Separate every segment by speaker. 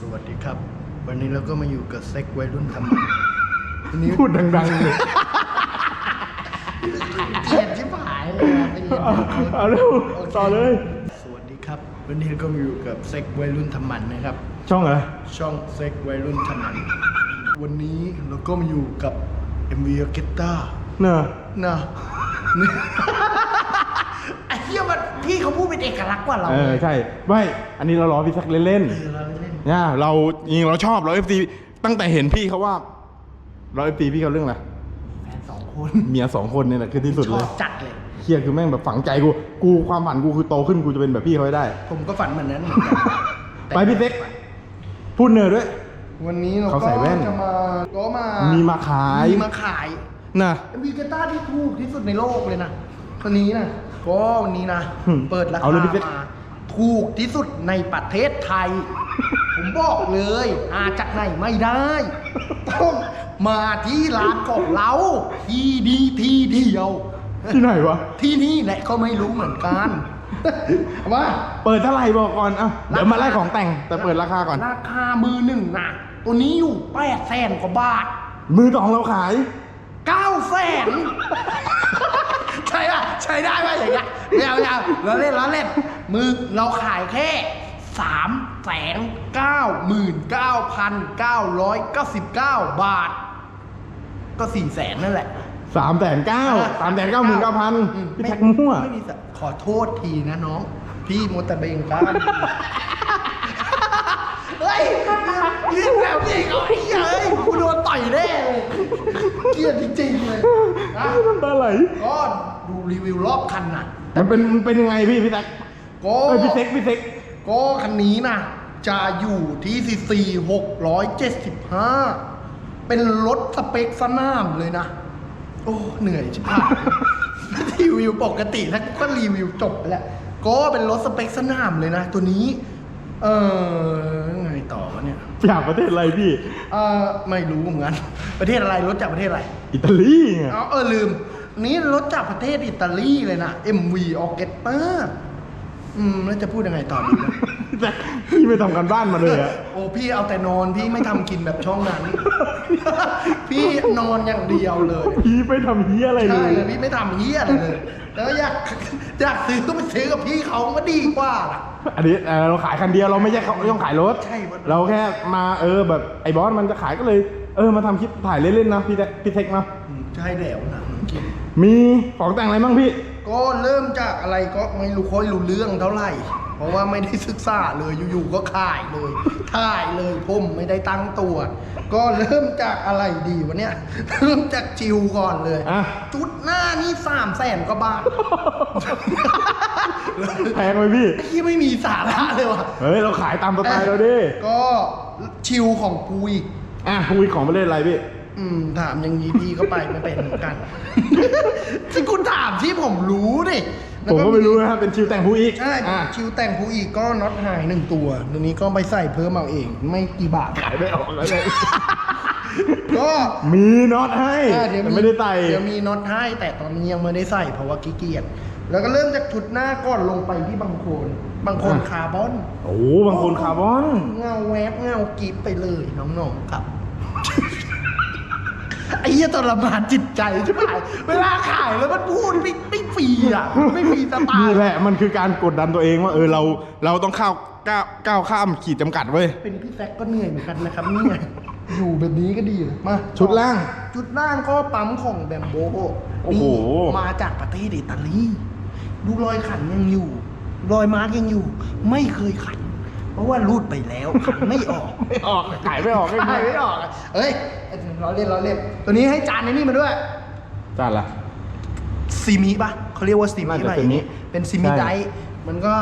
Speaker 1: สวัสดีครับ วันนี้เราก็มาอยู่กับเซ็กวัยรุ่นทำมันวันนี้
Speaker 2: พูดดังๆเลย
Speaker 1: เกลียดชิบหายเลยอะเป็นเรื่อง
Speaker 2: เอา
Speaker 1: ของคน
Speaker 2: เอาเร็ว
Speaker 1: โค
Speaker 2: ต่อเลย
Speaker 1: สวัสดีครับ วันนี้เราก็มาอยู่กับเซ็กวัยรุ่นทำมันนะครับ
Speaker 2: ช่องอะไร
Speaker 1: ช่องเซ็กวัยรุ่นทำมันวันนี้เราก็มาอยู่กับ MV เกตตา
Speaker 2: เนอะ
Speaker 1: นะนี่ไอ้เหี้ยมันพี่เขาพูดเป็นเอกลักษณ์กว่าเรา
Speaker 2: เออ ใช่ไม่อันนี้เราล้อพี่สักเล่น
Speaker 1: เออเราเล่น
Speaker 2: ๆ เนี่ยเราจริงๆเราชอบเราเอฟซีตั้งแต่เห็นพี่เขาว่า เราเอฟซีพี่เขาเรื่องอะไร
Speaker 1: แฟนสองคน
Speaker 2: เมียสองคนเนี่ยแหละคือที่สุด
Speaker 1: ช
Speaker 2: เล
Speaker 1: อยบจัดเลย
Speaker 2: เฮียคือแม่งแบบฝังใจกูกูความฝันกูคือโตขึ้นกูจะเป็นแบบพี่เขาให้ได้
Speaker 1: ผมก็ฝันเหมือนนั้นเหมือนกัน
Speaker 2: ไปพี่เซ็กพูดเนอร์ด้วย
Speaker 1: วันนี้เรา
Speaker 2: เขา
Speaker 1: ก็
Speaker 2: ใส่แว่น
Speaker 1: จะมาก็มา
Speaker 2: มี
Speaker 1: มี
Speaker 2: มาขาย
Speaker 1: มีมาขาย
Speaker 2: นะ
Speaker 1: มีกีตาร์ที่ถูกที่สุดในโลกเลยนะคนนี้นะก็วันนี้นะ
Speaker 2: อืม
Speaker 1: เปิดรา
Speaker 2: เอา
Speaker 1: คา
Speaker 2: เลยพี่เซ็ก
Speaker 1: มาถูกที่สุดในประเทศไทย ผมบอกเลยอาจากไหนไม่ได้ ต้องมาที่ร้านของเราที่ดีที่เดียว
Speaker 2: ที่ไหนวะ
Speaker 1: ที่นี่แหละก็ไม่รู้เหมือนกันว่า
Speaker 2: เปิดเท่าไหร่บอกก่อนอะเดี๋ยวมาไล่ของแต่งแต่เปิดราคาก่อน
Speaker 1: ราคามือหนึ่งนะตัวนี้อยู่แปดแสนกว่าบาท
Speaker 2: มือสองเราขาย
Speaker 1: เก้าแสนใช่ป่ะใช้ได้ป่ะอย่างเงี้ยไม่เอาไม่เอาเราเล่นเราเล่นมือเราขายแค่ สามแสนเก้าหมื่นเก้าพันเก้าร้อยเก้าสิบเก้าบาท ก็สี่แสนนั่นแหละ
Speaker 2: สามแสนเก้าสามแสนเก้าหมื่นเก้าพัน
Speaker 1: อืม
Speaker 2: พี่แท็กมั่ว
Speaker 1: ไม่มีสัขอโทษทีนะน้อง พี่โมวแต่เบงกล้ามเฮ้ยเรียกแล้วนี่เขาไอ้เหี้ยเฮ้ยกูโดนต่อยแน่เลยเกลียดจริงๆเลยนะ
Speaker 2: น้ำตาไหล
Speaker 1: ก็ดูรีวิวรอบคันน่ะ
Speaker 2: มันเป็นมันเป็นยังไงพี่พี่แท็ก
Speaker 1: ก็
Speaker 2: เอ้ยพี่เซ็กพี่เซ็ก
Speaker 1: ก็คันนี้นะจะอยู่ที่ซีซี675 เป็นรถสเปคสนามเลยนะ โอ้เหนื่อยชิบหายรีวิวปกติแล้วก็รีวิวจบไปแล้ว ก็เป็นรถสเปคสนามเลยนะ ตัวนี้ เออไงต่อวะเนี่ย
Speaker 2: จากประเทศอะไรพี่
Speaker 1: เออไม่รู้เหมือนกันประเทศอะไรรถจากประเทศอะไร
Speaker 2: อิตาลีไง
Speaker 1: เอาเออลืม นี่รถจากประเทศอิตาลีเลยนะ MV o r c h e s t r a อืมแล้วจะพูดยังไงต่อดีนะ
Speaker 2: พี่แท็กพี่ไปทำกันบ้านมาเลยอะ
Speaker 1: โอ้พี่เอาแต่นอนพี่ไม่ทำกินแบบช่องนั้น พี่นอนอย่างเดียวเลย
Speaker 2: พี่ไปทำเฮียอะไรเล
Speaker 1: ใช่
Speaker 2: ย
Speaker 1: เลยพี่ไม่ทำเฮี้ยอะไรเลย แล้วอยากอยากซื้อก็ไปซื้อกับพี่เขาก็ดีกว่าล่ะ
Speaker 2: อันนี้เอ่อเราขายคันเดียวเราไม่ใช่เขาไม่ต้องขายรถ
Speaker 1: ใช่ครับ
Speaker 2: เราแค่มาเออแบบไอ้บอสมันจะขายก็เลย เออมาทำคลิปถ่ายเล่นๆนะพี่แท็กพี่เท็กเนาะ
Speaker 1: อืมใช่แล้วนะกิน
Speaker 2: มีของแต่งอะไรบ้างพี่
Speaker 1: ก็เริ่มจากอะไรก็ไม่รู้ค่อยรู้เรื่องเท่าไหร่ เพราะว่าไม่ได้ศึกษาเลยอยู่ๆก็ขายเลยถ่ายเลยผมไม่ได้ตั้งตัว ก็เริ่มจากอะไรดีวะเนี่ยเริ่มจากจิวก่อนเลย
Speaker 2: อะ
Speaker 1: จุดหน้านี่สามแสนกว่าบาท
Speaker 2: แพงไหมพี่
Speaker 1: ที่ไม่มีสาระเลยว่ะ
Speaker 2: เฮ้ย เราขายตามสไตล์เราดิ
Speaker 1: ก็ชิวของกูอีก
Speaker 2: อะคุยของประเทศอะไรพี่
Speaker 1: อืมถามอย่างนี้พี่ก็ไปไม่เป็นเหมือนกัน ที่คุณถามที่ผมรู้ดิแล้ว
Speaker 2: ผมก็ไม่รู้นะครับเป็นชิวแต่งผู้อีก
Speaker 1: ใช่
Speaker 2: อะ
Speaker 1: ชิวแต่งผู้อีกก็น็อตหายหนึ่งตัวตัวนี้ก็ไปใส่เพิ่มเอาเอง ไม่กี่บาท
Speaker 2: ขายไม่ออกแล้วเลย
Speaker 1: ก็
Speaker 2: มีน็อตให้
Speaker 1: อ่าเดี๋ยว
Speaker 2: แต่ไม่ได้ใส่
Speaker 1: เดี๋ยวมีน็อตให้แต่ตอนนี้ยังไม่ได้ใส่เพราะว่าขี้เกียจแล้วก็เริ่มจากชุดหน้าก่อนลงไปที่บางโคนบางโคนคาร์บอน
Speaker 2: โอ้บางคนคาร์บอน
Speaker 1: เงาแวบเงากีบไปเลยน้องๆครับ ไอ้เหี้ยทรมานจิตใจใช่ไหมเวลาขายแล้วมันพูดไม่ไม่ฟรีอะไม่มีสไต
Speaker 2: นี่
Speaker 1: ล์
Speaker 2: แหละมันคือการกดดันตัวเองว่าเออเราเราต้องเข้าก้าวก้าวข้ามขีดจำกัดเว้ย
Speaker 1: เป็นพี่แซกก็เหนื่อยเหมือนกันนะครับเนี่ยอยู่แบบนี้ก็ดีเลยมา
Speaker 2: ชุดล่าง
Speaker 1: ชุดล่างก็ปั๊มของแบมโบ
Speaker 2: โอ้โห
Speaker 1: มาจากประเทศอิตาลีดูรอยขันยังอยู่ รอยมาร์กยังอยู่ ไม่เคยขัน เพราะว่ารูดไปแล้วขันไม่ออก
Speaker 2: ไม่ออกขายไม่ออก
Speaker 1: ขายไม่ออกอะเอ้ย เราเล่นเราเล่น ตัวนี้ให้จานในนี่มาด้วย
Speaker 2: จานละ
Speaker 1: ซีมิปะเขาเรียกว่าซีมิ
Speaker 2: น่าจะ
Speaker 1: ปะ
Speaker 2: ซีมิ
Speaker 1: เป็นซีมิ
Speaker 2: ใช่
Speaker 1: ไดท์มันก็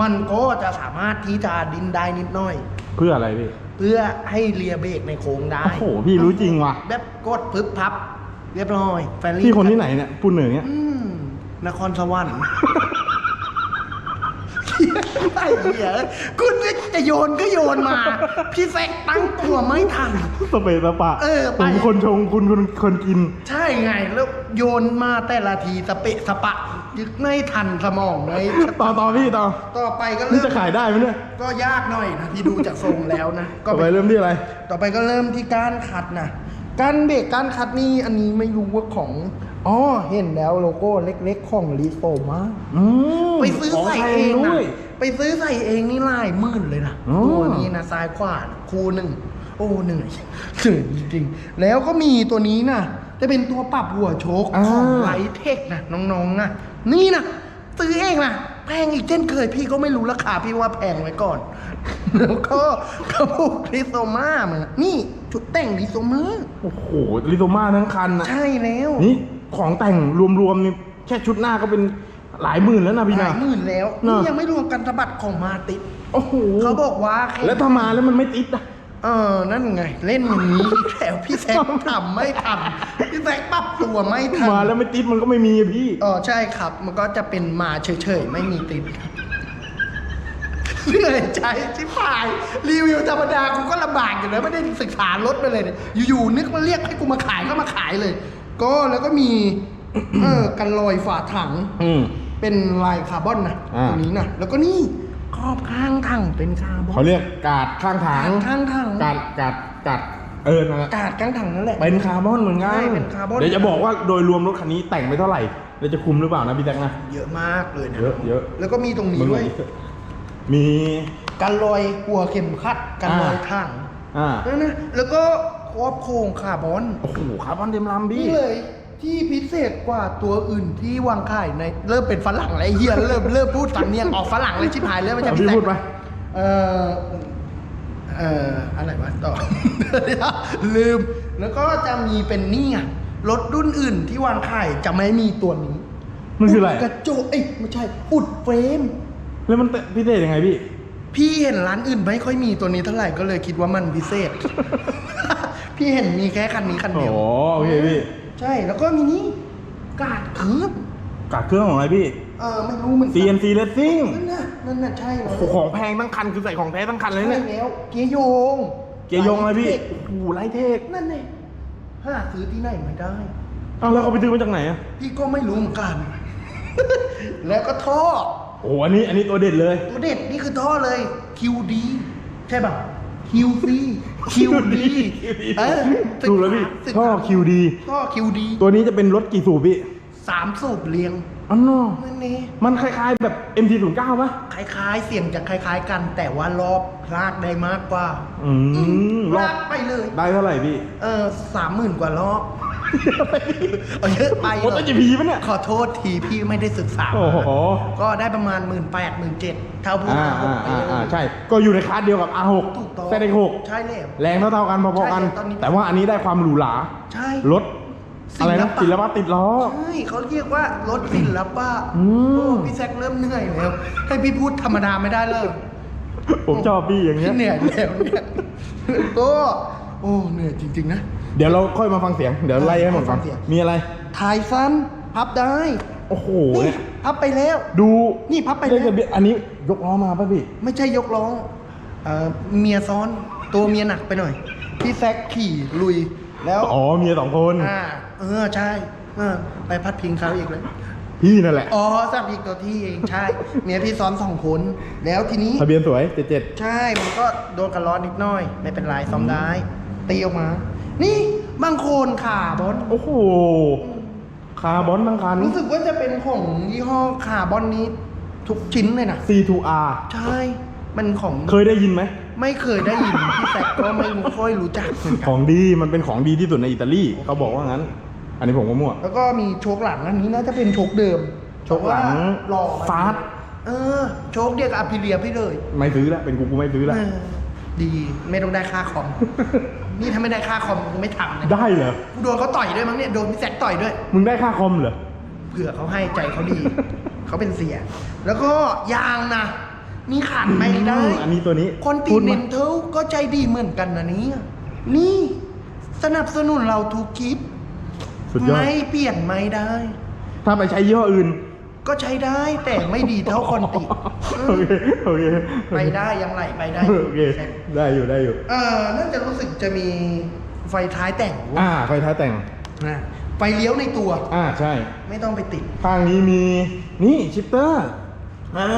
Speaker 1: มันก็จะสามารถที่จะดินได้นิดหน่อย
Speaker 2: เพื่ออะไรพี่
Speaker 1: เพื่อให้เลียเบรกในโค้งได้
Speaker 2: โอ้โห พี่รู้จริงว่ะ
Speaker 1: แบบกดปึ๊บพับ เรียบร้อยแฟรี่
Speaker 2: พี่คนที่ไหนเนี่ยพูดเหนือเนี่ย
Speaker 1: อืมนครสวรรค์ ไอ้เหี้ยคุณจะโยนก็โยนมา พี่แซกตั้งตัวไม่ทัน
Speaker 2: สเปซสปะ
Speaker 1: เออ
Speaker 2: ผ
Speaker 1: ไป
Speaker 2: มคนชงคุณคนคนกิน
Speaker 1: ใช่ไงแล้วโยนมาแต่ละทีสเปะสปะยึกไม่ทันสมองเลย
Speaker 2: ต่อต่อพี่ต่อ
Speaker 1: ต่อไปก็
Speaker 2: นี่
Speaker 1: เริ่ม
Speaker 2: จะขายได้ไหมเนี่ย
Speaker 1: ก็ยากหน่อยนะที่ดูจากทรงแล้วนะก็
Speaker 2: ต่อไป
Speaker 1: ไป
Speaker 2: เริ่มที่อะไร
Speaker 1: ต่อไปก็เริ่มที่การขัดนะการเบรกการขัดนี่อันนี้ไม่รู้ว่าของ อ๋อ เห็นแล้วโลโก้เล็กๆ ของลิโซมา
Speaker 2: อืม
Speaker 1: ไปซื้อ
Speaker 2: ของ
Speaker 1: ใส่
Speaker 2: ไทย
Speaker 1: เอง
Speaker 2: ด้
Speaker 1: นะ
Speaker 2: วย
Speaker 1: ไปซื้อใส่เองนี่หลายหมื่นเลยนะ
Speaker 2: อ๋อ
Speaker 1: ตัวนี้นะซ้ายขวานะคู่หนึ่งโอ้เหนื่อยเหนื่อยจริงๆแล้วก็มีตัวนี้นะจะเป็นตัวปรับหัวโชคของไลเทคนะน้องๆนะนี่นะซื้อเองนะแพงอีกเช่นเคยพี่ก็ไม่รู้ราคาพี่ว่าแพงไว้ก่อน แล้วก็กระปุกลิโซมาเหมือนนี่ ชุดแต่งลิโซมา
Speaker 2: โอ้โหลิโซมาทั้งคันนะ
Speaker 1: ใช่แล้ว
Speaker 2: นี่ ของแต่งรวมๆนี่แค่ชุดหน้าก็เป็นหลายหมื่นแล้วนะพี่
Speaker 1: ห
Speaker 2: นะ
Speaker 1: ลายหมื่นแล้ว
Speaker 2: เน
Speaker 1: นี่
Speaker 2: อะ
Speaker 1: ยังไม่รวมกันสะบัดของมาติด
Speaker 2: โอ้โห
Speaker 1: เขาบอกว่าค่
Speaker 2: แล้วถ้ามาแล้วมันไม่ติดอะ
Speaker 1: เออนั่นไง เล่นอย่างนี้อีกแล้วพี่แซกทำไม่ทำพี่แซกปรับตัวไม่ทัน
Speaker 2: มาแล้วไม่ติดมันก็ไม่มีอะพี่
Speaker 1: เออใช่ครับ มันก็จะเป็นมาเฉยๆ ไม่มีติดเหนื่อยใจชิบหาย รีวิวธรรมดากูก็ลำบากอยู่แล้วไม่ได้ศึกษารถมาเลยเนี่ยอยู่ๆนึกมาเรียกให้กูมาขายก็มาขายเลย ก็แล้วก็มี เออกันลอยฝาถัง
Speaker 2: อืม
Speaker 1: เป็นลายคาร์บอนนะ
Speaker 2: อ่า
Speaker 1: ตัวนี้นะแล้วก็นี่ครอบข้างถังเป็นคาร์บอน
Speaker 2: เขาเรียกกาดข้างถัง
Speaker 1: กาดข้างถัง
Speaker 2: กาดกาดกาดเออนั่นแหละ
Speaker 1: กาดข้างถังนั่นแหละ
Speaker 2: เป็นคาร์บอนเหมือนกัน
Speaker 1: ใช่เป็นคาร์บอน
Speaker 2: เดี๋ยวจะบอกว่าโดยรวมรถคันนี้แต่งไปเท่าไหร่แล้วจะคุ้มหรือเปล่านะพี่แจ็คนะ
Speaker 1: เยอะมากเลยนะ
Speaker 2: เยอะเยอะ
Speaker 1: แล้วก็มีตรงนี้
Speaker 2: มึง
Speaker 1: ด้วย
Speaker 2: มี
Speaker 1: กันลอยกลัวเข็มขัดกันลอย
Speaker 2: อ่า
Speaker 1: ถัง
Speaker 2: อ่า
Speaker 1: นั่นนะแล้วก็ ครอบโครงคาร์บอน
Speaker 2: โอ้โหคาร์บอนเต็มลำพี่
Speaker 1: นี่เลยที่พิเศษกว่าตัวอื่นที่วางขายในเริ่มเป็นฝรั่งแล้วไอ้เฮียเริ่มเริ่มพูดสำเนียงออกฝรั่งเลยชิบหายเริ่มไม่ใช่
Speaker 2: เอา
Speaker 1: พี่
Speaker 2: พี่
Speaker 1: แซ
Speaker 2: พู
Speaker 1: ก
Speaker 2: ดไป
Speaker 1: เอ่อเอ่ออะไรวะต่อ ลืม แล้วก็จะมีเป็นนี่ไงรถรุ่นอื่นที่วางขายจะไม่มีตัวนี้
Speaker 2: มันคืออะไร
Speaker 1: ดกระจกเอ้ยไม่ใช่อุดเฟรม
Speaker 2: แล้วมันเตะพิเศษยังไงพี่
Speaker 1: พี่เห็นร้านอื่นไม่ค่อยมีตัวนี้เท่าไหร่ก็เลยคิดว่ามันพิเศษ พี่เห็นมีแค่คันนี้คัน
Speaker 2: โอ้
Speaker 1: เดียว
Speaker 2: โอเคพี่
Speaker 1: ใช่แล้วก็มีนี่กาดเคิร์ฟ
Speaker 2: กาดเครื่องของอะไรพี่
Speaker 1: เออไม่รู้เหมือนกัน
Speaker 2: CNC Racing
Speaker 1: นั่นน่ะนั่นน่ะใช่เลย
Speaker 2: โอ้โหของแพงทั้งคันคือใส่ของแท้ทั้งคันเลย
Speaker 1: ใช่
Speaker 2: เนี่ย
Speaker 1: แล้วเกียร์โยง
Speaker 2: เกียร์ยงอะไรพี่
Speaker 1: เทค
Speaker 2: โอ้โหไลท์เทค
Speaker 1: นั่นเองหาซื้อที่ไหนไม่ได้
Speaker 2: อ้าวแล้วเขาไปซื้อมาจากไหนอะ
Speaker 1: พี่ก็ไม่รู้เหมือนกัน แล้วก็ท่อ
Speaker 2: โอ้โหอันนี้อันนี้ตัวเด็ดเลย
Speaker 1: ตัวเด็ดนี่คือท่อเลย QD ใช่ป่ะ QC QD เออ
Speaker 2: ถูกแล้วพี่
Speaker 1: ศึกษา
Speaker 2: ท่อ QD
Speaker 1: ท่อ QD
Speaker 2: ตัวนี้จะเป็นรถกี่สูบพี่
Speaker 1: สามสูบเรียง
Speaker 2: อ๋อเนอะ
Speaker 1: นั่นเอง
Speaker 2: มันคล้ายๆแบบ MT09 ป่ะ
Speaker 1: คล้ายๆ เสียงจะคล้าย ๆ กัน แต่ว่ารอบลากได้มากกว่า
Speaker 2: อืมรอ
Speaker 1: ลา
Speaker 2: บ
Speaker 1: กไปเลย
Speaker 2: ได้เท่าไหร่พี่
Speaker 1: เออสามหมื่นกว่ารอบเอาเยอะไป
Speaker 2: โอ้
Speaker 1: เหร
Speaker 2: ต้ GP ปะเนี่ย
Speaker 1: ขอโทษทีพี่ไม่ได้ศึกษา
Speaker 2: โอ้โห
Speaker 1: ก็ได้ประมาณหมื่นแปดหมื่นเจ็ดเท่าพูด
Speaker 2: อ่า
Speaker 1: มาห
Speaker 2: อ่าก
Speaker 1: ไป
Speaker 2: อ่า
Speaker 1: เลย
Speaker 2: อ่าใช่ ก็อยู่ในคลาสเดียวกับ R6
Speaker 1: ถูกต้อง
Speaker 2: เซตหก
Speaker 1: ใช่แล้ว
Speaker 2: แรงเท่าๆกันพอๆกัน
Speaker 1: ใช่ตอนนี้
Speaker 2: แต่ว่าอันนี้ได้ความหรูหรา
Speaker 1: ใช่
Speaker 2: รถ อะไรนะศิลปะติดล้อ
Speaker 1: ใช่เขาเรียกว่ารถศิลปะ
Speaker 2: อืม
Speaker 1: โอ้พี่แซคเริ่มเหนื่อยแล้ว ให้พี่พูดธรรมดาไม่ได้เลย
Speaker 2: ผมชอบพี่อย่างเงี้
Speaker 1: พี่
Speaker 2: ย
Speaker 1: เหนื่อยแล้วเนี่ยก็โอ้เหนื่อยจริง ๆ นะ
Speaker 2: เดี๋ยวเราค่อยมาฟังเสียง เดี๋ยวไล่ให้หมดก่อน
Speaker 1: ฟังเสียง
Speaker 2: มีอะไร
Speaker 1: ถ่ายสั้นพับได้
Speaker 2: โอ้โห
Speaker 1: นี่
Speaker 2: เนี่ย
Speaker 1: พับไปแล้ว
Speaker 2: ดู
Speaker 1: นี่พับไปแล้ว
Speaker 2: เลขทะเบียนอันนี้ยกล้อมาป่ะพี่
Speaker 1: ไม่ใช่ยกล้อเอ่อเมียซ้อนตัวเมียหนักไปหน่อย พี่แซคขี่ลุยแล้ว
Speaker 2: อ๋อเมียสองคน
Speaker 1: อ่า เออใช่เออไปพัดพิงเขาอีกเลย
Speaker 2: พี่นั่นแหละ
Speaker 1: อ๋อสับอีกตัวที่เองใช่เมียพี่ซ้อนสองคนแล้วทีนี้
Speaker 2: ทะเบียนสวยเจ็ดเจ็ด
Speaker 1: ใช่ มันก็โดนกันร้อนนิดหน่อย ไม่เป็นไรซ้อมได้ตีออกมา นี่บางโคนขาบอน
Speaker 2: โอ้โห คาร์บอนทั้งคัน
Speaker 1: รู้สึกว่าจะเป็นของยี่ห้อคาร์บอนนี้ ทุกชิ้นเลยนะ
Speaker 2: C2R
Speaker 1: ใช่ มันของ
Speaker 2: เคยได้ยินไหม
Speaker 1: ไม่เคยได้ยินพี่แซกก็ไม่ค่อยรู้จักเหมือนกั
Speaker 2: ข
Speaker 1: น
Speaker 2: องดีมันเป็นของดีที่สุดในอิตาลีเขาบอกว่างั้น อันนี้ผมก็มั่ว
Speaker 1: แล้วก็มีโชคหลังอันนี้น่าจะเป็นโชคเดิม
Speaker 2: โชคหลัง
Speaker 1: แต่ว่าหล่อม
Speaker 2: ฟาส
Speaker 1: เออ โชคเดียวกับอภิเลียพี่เลย
Speaker 2: ไม่ซื้อละเป็นกูกูไม่ซื้อละ
Speaker 1: เออดีไม่ต้องได้ค่าคอม นี่ถ้าไม่ได้ค่าคอมกูไม่ทำเลย
Speaker 2: ได้เหรอ
Speaker 1: กูโดนเขาต่อยด้วยมั้งเนี่ยโดนพี่แซกต่อยด้วย
Speaker 2: มึงได้ค่าคอมเหรอ
Speaker 1: เผื่อเขาให้ใจเขาดี เขาเป็นเสีย แล้วก็ยางนะนี่ขาดไม่ได้
Speaker 2: อืมอันนี้ตัวนี้
Speaker 1: คนตี
Speaker 2: พูด
Speaker 1: เน
Speaker 2: มา
Speaker 1: นเทลก็ใจดีเหมือนกันนะเนี่ยนี่ สนับสนุนเราทุกคลิป
Speaker 2: สุดยอด
Speaker 1: ไม่เปลี่ยนไม่ได้
Speaker 2: ถ้าไปใช้ยี่ห้ออื่น
Speaker 1: ก็ใช้ได้แต่ไม่ดีเท่าคอนติ
Speaker 2: โอเคโอเค
Speaker 1: ไปได้ยังไหลไปได้
Speaker 2: โอเคได้อยู่ได้อยู่
Speaker 1: เออน่าจะรู้สึกจะมีไฟท้ายแต่ง
Speaker 2: อ่าไฟท้ายแต่ง
Speaker 1: นะไฟเลี้ยวในตัว
Speaker 2: อ่าใช่
Speaker 1: ไม่ต้องไปติด
Speaker 2: ข้างนี้มีนี่ชิปเตอร์
Speaker 1: อ่า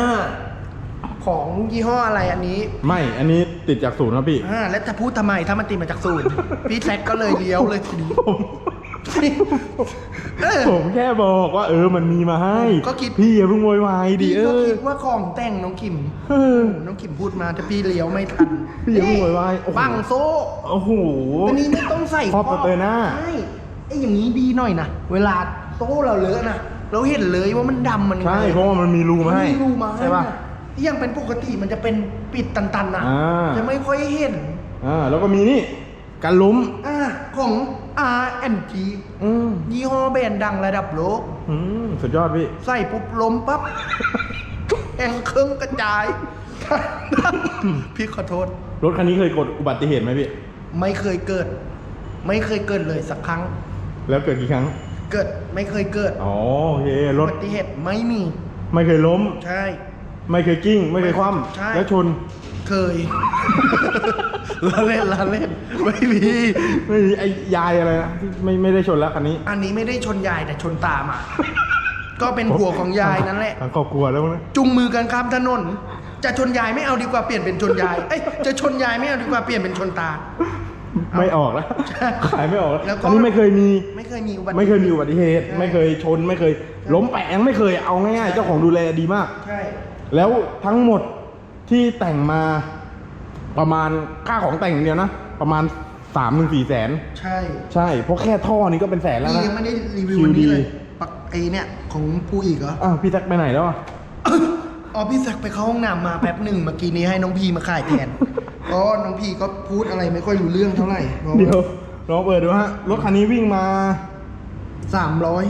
Speaker 1: ของยี่ห้ออะไรอันนี้
Speaker 2: ไม่อันนี้ติดจากศูนย์ครับพี่
Speaker 1: อ่าแล้วจะพูดทำไมถ้ามันติดมาจากศูนย์พี่แซกก็เลยเลี้ยวเลยทีนี้
Speaker 2: ผม
Speaker 1: เออ
Speaker 2: ผมแค่บอกว่า เออมันมีมาให้
Speaker 1: ก็คิด
Speaker 2: พี่อย่าเพิ่งโวยวายดิ
Speaker 1: พี่
Speaker 2: เอ
Speaker 1: ก็
Speaker 2: อ
Speaker 1: คิดว่าของแต่งน้องคิม
Speaker 2: เออ
Speaker 1: น้องคิมพูดมาแต่พี่เลี้ยวไม่ทัน
Speaker 2: พี่อย่าเพิ่งโวยวายโอ้โห
Speaker 1: บังโซ่
Speaker 2: โอ้โห
Speaker 1: อันนี้ไม่ต้องใส่
Speaker 2: ครอบประตูหน้า
Speaker 1: ใช่ไอ้อย่างนี้ดีหน่อยนะเวลาโซ่เราเลอะนะเราเห็นเลยว่ามันดำมัน
Speaker 2: ใช่เพราะว่ามันมีรูมาให้
Speaker 1: มีรูมาให้
Speaker 2: ใช่ป่ะ
Speaker 1: นะที่ยังเป็นปกติมันจะเป็นปิดตันๆนะ
Speaker 2: อ่า
Speaker 1: จะไม่ค่อยเห็น
Speaker 2: อ่าแล้วก็มีนี่การล้ม
Speaker 1: อ่าของ R&G
Speaker 2: อืม
Speaker 1: ยี่ห้อแบรนด์ดังระดับโลก
Speaker 2: อืมสุดยอดพี่
Speaker 1: ใส่ปุ๊บล้มปั๊บ แองเครื่องกระจาย พี่ขอโทษ
Speaker 2: รถคันนี้เคยเกดอุบัติเหตุไหมพี่
Speaker 1: ไม่เคยเกิด ไม่เคยเกิดเลยสักครั้ง
Speaker 2: แล้วเกิดกี่ครั้ง
Speaker 1: เกิดไม่เคยเกิด
Speaker 2: อ๋อโอเคร
Speaker 1: อุ
Speaker 2: ถ
Speaker 1: บัติเหตุไม่มี
Speaker 2: ไม่เคยล้ม
Speaker 1: ใช่
Speaker 2: ไม่เคยกิ้ง ไม่เคยคว่
Speaker 1: ใช่ำ
Speaker 2: แล้วชน
Speaker 1: เคย ละเล่นละเล่นไม่มี
Speaker 2: ไม่มีไอ้ยายอะไรนะที่ไม่ไม่ได้ชนแล้วคันนี้
Speaker 1: อันนี้ไม่ได้ชนยายแต่ชนตามอะก็เป็นผัวของยายนั่นแหละ
Speaker 2: ทั้งครอบครัวแล้วนะ
Speaker 1: จุงมือกันข้ามถนน จะชนยายไม่เอาดีกว่าเปลี่ยนเป็นชนยาย เอ้ย จะชนยายไม่เอาดีกว่าเปลี่ยนเป็นชนตา
Speaker 2: ไม่ออกแล้ว
Speaker 1: ใช่
Speaker 2: ขายไม่ออกแล้ว
Speaker 1: แล้วก็
Speaker 2: อันนี้ไม่เคยมี
Speaker 1: ไม่เคยมีอุบัติ
Speaker 2: ไม่เคยมีอุบัติเหตุ
Speaker 1: ใช่
Speaker 2: ไม่เคยชน ไม่เคย ล้มแปะไม่เคย เอาง่ายๆ เจ้าของดูแลดีมาก
Speaker 1: ใช่
Speaker 2: แล้วทั้งหมดที่แต่งมา ประมาณค่าของแต่งอย่างเดียวนะ ประมาณสามถึงสี่แสน
Speaker 1: ใช่
Speaker 2: ใช่ เพราะแค่ท่อนี้ก็เป็นแสนแล้ว
Speaker 1: นี่
Speaker 2: นะ
Speaker 1: ยังไม่ได้รีวิว
Speaker 2: QD
Speaker 1: วันนี้เลยปักไอเนี่ยของผู้อีกเหรอ
Speaker 2: อ้าวพี่แท็กไปไหนแล้วอะ
Speaker 1: อ๋อพี่แซกไปเข้าห้องน้ำมาแป๊บหนึ่งเมื่อกี้นี้ให้น้องพีมาขายแทนก็น้องพีก็พูดอะไรไม่ค่อยรู้เรื่องเท่าไหร่
Speaker 2: เดี๋ยวลองเปิดดูฮะ รถคันนี้วิ่งมา
Speaker 1: สามร้อย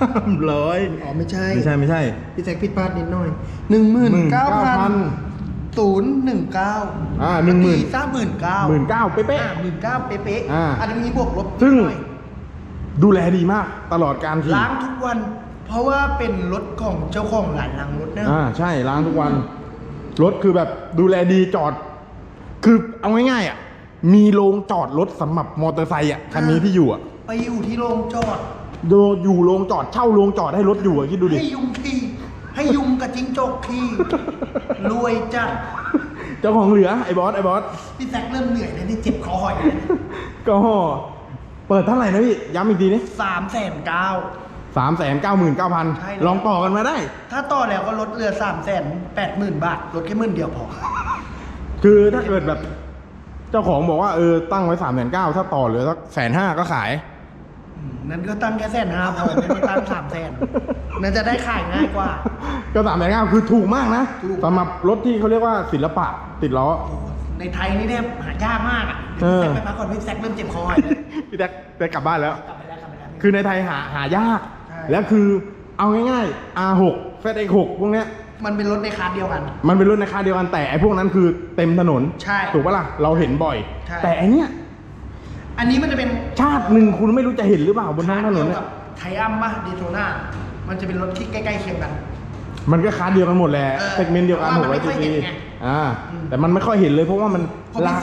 Speaker 2: สามร้อย
Speaker 1: อ๋อไม่ใช่
Speaker 2: ไม่ใช่ไม่ใช่
Speaker 1: พี่แซกผิดพลาดนิดหน่อยหนึ่งหมื่นเก้าพัน
Speaker 2: 19,000
Speaker 1: ศูนย์หนึ่งเก้า
Speaker 2: อ่า10,000
Speaker 1: สามหมื่นเก้า
Speaker 2: หมื่นเก้าเป๊ะ
Speaker 1: หมื่นเก้าเป๊ะ
Speaker 2: อ่า
Speaker 1: ๆอันนี้มีบวกลบ
Speaker 2: ซึ่ง
Speaker 1: หน่อย
Speaker 2: ๆดูแลดีมากตลอดการขี่
Speaker 1: ล้างทุกวัน เพราะว่าเป็นรถของเจ้าของหลานลังรถนะ
Speaker 2: อ่าใช่ล้างทุกวัน รถคือแบบดูแลดีจอด คือเอาง่ายๆอะมีโรงจอดรถสำหรับมอเตอร์ไซค์อะคันนี้ที่อยู่อะ
Speaker 1: ไปอยู่ที่โรงจอด
Speaker 2: โยอยู่โรงจอดเช่าโรงจอดให้รถอยู่อะคิดดูดิ
Speaker 1: ให้ยุงขี่ ให้ยุงกับจิ้งจกขี่รวยจัด
Speaker 2: เจ้าของเหลือไอ้บอสไอ้บอส
Speaker 1: พี่แซกเริ่มเหนื่อยแล้วนี่เจ็บคอหอยเลย
Speaker 2: ก็เปิดเท่าไหร่นะพี่ย้ำอีกทีนี้
Speaker 1: สามแสนเก้า
Speaker 2: สามแสนเก้าหมื่นเก้าพัน
Speaker 1: ใช่แล้ว
Speaker 2: ลองต่อกันมาได้
Speaker 1: ถ้าต่อแล้วก็ลดเรือสามแสนแปดหมื่นบาทลดแค่หมื่นเดียวพอ
Speaker 2: คือถ้าเกิดแบบ เจ้าของบอกว่าเออตั้งไว้สามแสนเก้าถ้าต่อเหลือสักแสนห้าก็ขาย
Speaker 1: อืม นั้นก็ตั้งแค่แสนห้าพอไม่ต้องตั้งสามแสนนั่นจะได้ขายง่ายกว่า
Speaker 2: ก็สามแสนเก้าคือถูกมากนะ
Speaker 1: ถูก
Speaker 2: สำหรับรถที่เขาเรียกว่าศิลปะติดล้อ
Speaker 1: โอ้ในไทยนี่แทบหายากมากอะ
Speaker 2: เออ
Speaker 1: พี่แซกไปพักก่อนพี่แซกเริ่มเจ็บคอหอยแล้ว
Speaker 2: พี่แท็กได้กลับบ้านแล้ว
Speaker 1: กลับไปแล้วกลับไปแล้ว
Speaker 2: คือในไทยหาหายาก
Speaker 1: ใช่
Speaker 2: แล้วคือเอาง่ายๆ R6 FedX6 พวกเนี้ย
Speaker 1: มันเป็นรถในคลาสเดียวกัน
Speaker 2: มันเป็นรุ่นในค่าเดียวกันแต่ไอ้พวกนั้นคือเต็มถนน
Speaker 1: ใช่
Speaker 2: ถูกปะล่ะ เราเห็นบ่อย
Speaker 1: ใช่
Speaker 2: แต่ไอเนี้ย
Speaker 1: อันนี้มันจะเป็น
Speaker 2: ชาติหนึ่งคุณไม่รู้จะเห็นหรือเปล่าบนท้องถนน
Speaker 1: เดี
Speaker 2: เนี่ย
Speaker 1: ยวกับไทอัมป่ะเดโทนามันจะเป็นรถที่ใกล้ๆเคียงกัน
Speaker 2: มันก็ค่าเดียวกันหมดแหละ
Speaker 1: เออ
Speaker 2: เซกเมนต์เดียวกัน
Speaker 1: เพ
Speaker 2: ห
Speaker 1: ราะ
Speaker 2: ก
Speaker 1: ว่า
Speaker 2: ร้อย
Speaker 1: มันไม่ค่อย
Speaker 2: ซีซี
Speaker 1: เห็นไง
Speaker 2: อ่า
Speaker 1: อืม
Speaker 2: แต่มันไม่ค่อยเห็นเลยเพราะว่ามัน
Speaker 1: พอพี่
Speaker 2: รา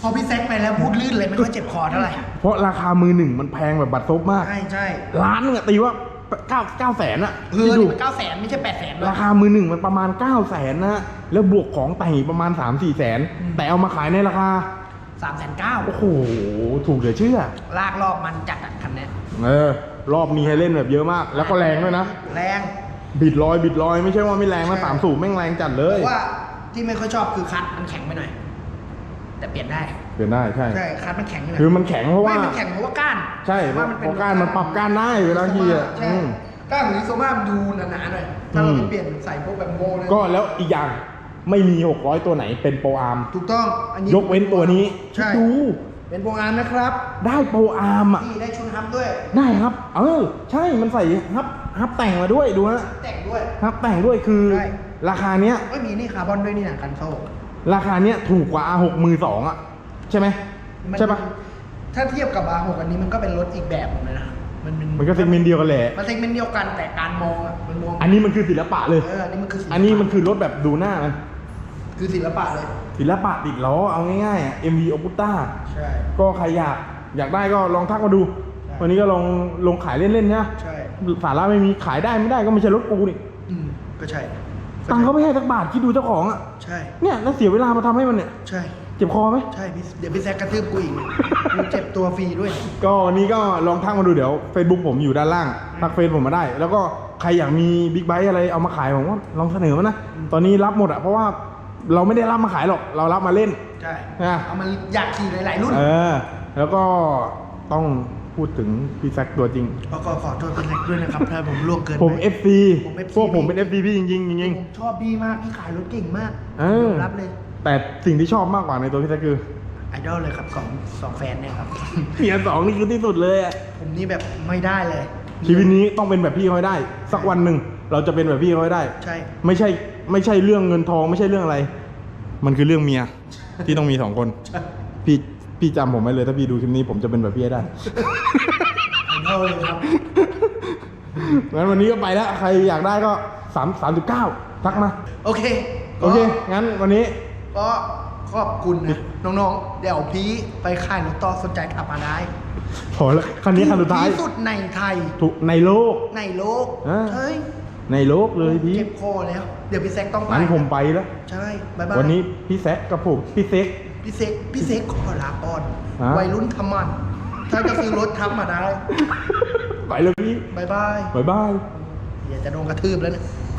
Speaker 1: พอพี่แซกไปแล้วพูดลื่นเลยไม่ค่อยเจ็บคอเท่าไหร่
Speaker 2: เพราะราคามือหนึ่งมันแพงแบบบัตรซบมาก
Speaker 1: ใช่ใช่
Speaker 2: ล้านนึงอะตีว่าเก้าเก้าแสนอะ
Speaker 1: เอ
Speaker 2: คิ
Speaker 1: อ
Speaker 2: ดดู
Speaker 1: นี่มันเก้าแสนไม่ใช่แปดแสน
Speaker 2: ราคามือหนึ่งมันประมาณ9ก้าแสนนะฮะแล้วบวกของแต่งอีกประมาณ3 4แสน แต่เอามาขายในราคา
Speaker 1: สามแสนเก้า
Speaker 2: โอ้โห ถูกเหลือเชื่อ
Speaker 1: ลากรอบมันจัดอะคันเนี้ย
Speaker 2: เออ รอบมีให้เล่นแบบเยอะมาก แล้วก็แรงด้วยนะ
Speaker 1: แรง
Speaker 2: บิดลอยบิดลอยไม่ใช่ว่าไม่แรงนะ
Speaker 1: ใช่
Speaker 2: สามสูบแม่งแรงจัดเล
Speaker 1: เพ
Speaker 2: ย
Speaker 1: ราะว่าที่ไม่ค่อยชอบคือคัดมันแข็งไปหน่อย แต่เปลี่ยนได้
Speaker 2: เปลี่ยนได้ใช่
Speaker 1: ใช่คัดมันแข็งไปหน่อย
Speaker 2: คือมันแข็งเพราะว่า
Speaker 1: ไม่มันแข็งเพราะว่าก้าน
Speaker 2: ใช่เพราะเพราะก้านมันปรับก้านได้เวลาขี่อะ
Speaker 1: ใช่
Speaker 2: อืม
Speaker 1: ก้านหรือโซมามันดูหนาๆหน่อยถ้าเรา
Speaker 2: อื
Speaker 1: ไป
Speaker 2: ม
Speaker 1: เปลี่ยนใส่พวกแบบโมนะ
Speaker 2: ก็แล้วอีกอย่าง ไม่มี 600 ตัวไหนเป็นโปรอาร์ม
Speaker 1: ถูกต้องอันนี้
Speaker 2: ยกเว้นตัวนี้
Speaker 1: ใช่
Speaker 2: คิดดู
Speaker 1: เป็นโปรงงานนะครับ
Speaker 2: ได้โปรอาร์มอะ
Speaker 1: นี่ได้ชุดฮับด้วย
Speaker 2: ได้ครับ เออ ใช่มันใส่ฮับฮับแต่งมาด้วยดูฮะ
Speaker 1: แต่งด้วย
Speaker 2: ฮับแต่งด้วยคือ
Speaker 1: ใช่
Speaker 2: ราคาเนี้ย
Speaker 1: ไม่มีนี่คาร์บอนด้วยนี่นะกันโซ่
Speaker 2: ราคาเนี้ยถูกกว่า R6 มือสองอะ ใช่ไหม
Speaker 1: มัน
Speaker 2: ใช่ปะ
Speaker 1: ถ้าเทียบกับบาร์หกอันนี้มันก็เป็นรถอีกแบบหนึงเลยนะมมันเป็น
Speaker 2: มันก็เซกเมนต์เดียวกันแหละ
Speaker 1: มันเซกเมนต์เดียวกันแต่การมองอะมันมอง
Speaker 2: อันนี้มันคือศิลปะเลย
Speaker 1: เอออันนี้มันคือศิลปะ
Speaker 2: อันนี้มันคือรถแบบดูหน้ามัน
Speaker 1: คือศิลปะเลย
Speaker 2: ศิลปะติดล้อเอาง่ายๆอะ MV o p u t a
Speaker 1: ใช่
Speaker 2: ก็ใครอยากอยากได้ก็ลองทักมาดู
Speaker 1: ใช่
Speaker 2: วันนี้ก็ลองลงขายเล่นๆนะ
Speaker 1: ใช่
Speaker 2: สาระไม่มีขายได้ไม่ได้ก็ไม่ใช่รถกูนี่
Speaker 1: อืมก็ใช่
Speaker 2: ตังค์เขาไม่ให้สักบาทคิดดูเจ้าของอะ
Speaker 1: ใช่
Speaker 2: เนี่ยแล้วเสียเวลามาทำให้มันเนี่ย
Speaker 1: ใช่
Speaker 2: เจ็บคอไหม
Speaker 1: ใช่พี่เดี๋ยวพี่แซกกระทืบกูอีกเนี่ยกูเจ็บตัวฟรีด้วย
Speaker 2: ก็วันนี้ก็ลองทักมาดูเดี๋ยว Facebook ผมอยู่ด้านล่างทักเฟซผมมาได้ แล้วก็ใครอยากมีบิ๊กไบค์อะไรเอามาขายผมว่าลองเสนอมานะตอนนี้รับหมดอะเพราะว่า เราไม่ได้รับมาขายหรอก เรารับมาเล่น
Speaker 1: ใช่
Speaker 2: อะ
Speaker 1: เอามันอยากขี่หลายๆรุ่น
Speaker 2: เออ แล้วก็ต้องพูดถึงพี่แซคตัวจริง
Speaker 1: แล้วก็ขอโทษพี่แซกด้วยนะครับถ้าผมล่วงเกิน
Speaker 2: ผม
Speaker 1: ไป
Speaker 2: FC
Speaker 1: ผม FC
Speaker 2: พวกผมเป็น FC พี่จริงๆจริง
Speaker 1: ผมชอบพี่มาก พี่ขายรถเก่งมาก
Speaker 2: เออ
Speaker 1: ยอมรับเลย
Speaker 2: ๆแต่สิ่งที่ชอบมากกว่าในตัวพี่แซคคือ
Speaker 1: ไอดอลเลยครับสองสองแฟนเนี่ยครับ
Speaker 2: เมียสองนี่คือที่สุดเลยอะ
Speaker 1: ผมนี่แบบไม่ได้เลย
Speaker 2: ชีวิตนี้ต้องเป็นแบบพี่เขาให้ได้ สักวันหนึ่งเราจะเป็นแบบพี่เขาให้ได้
Speaker 1: ใช่
Speaker 2: ไม่ใช่ ไม่ใช่เรื่องเงินทองไม่ใช่เรื่องอะไร มันคือเรื่องเมียที่ต้องมีสองคน พี่พี่จำผมไว้เลย ถ้าพี่ดูคลิปนี้ผมจะเป็นแบบพี่ให้ได้
Speaker 1: ไอดอลเลยครับ
Speaker 2: งั้นวันนี้ก็ไปแล้ว ใครอยากได้ก็สามสามสิบเก้าทักมา
Speaker 1: โอเค
Speaker 2: โอเค งั้นวันนี้
Speaker 1: ก็ขอบคุณนะ น้องๆ เดี๋ยวพี่ไปขายรถต่อสนใจขับมาได้
Speaker 2: พอแล้วคันนี้คันสุดท้าย
Speaker 1: ที่สุดในไทย
Speaker 2: ถูกในโลก
Speaker 1: ในโลก
Speaker 2: อ่า
Speaker 1: เฮ้ย
Speaker 2: ในโลกเลยพี่
Speaker 1: เจ็บคอแล้ว เดี๋ยวพี่แซกต้องไป
Speaker 2: งั้นผมไปแล้ว
Speaker 1: ใช่บ๊ายบาย
Speaker 2: วันนี้พี่แซคกับผมพี่เซ็ก
Speaker 1: พี่เซกพี่เซกขอลาก่อน
Speaker 2: ฮะ
Speaker 1: วัยรุ่นทำมัน ถ้าจะซื้อรถทักมาได้
Speaker 2: ไปเลยพี่
Speaker 1: บ๊ายบาย
Speaker 2: บ๊ายบาย
Speaker 1: เดี๋ยวจะโดนกระทืบแล้วเนี่ย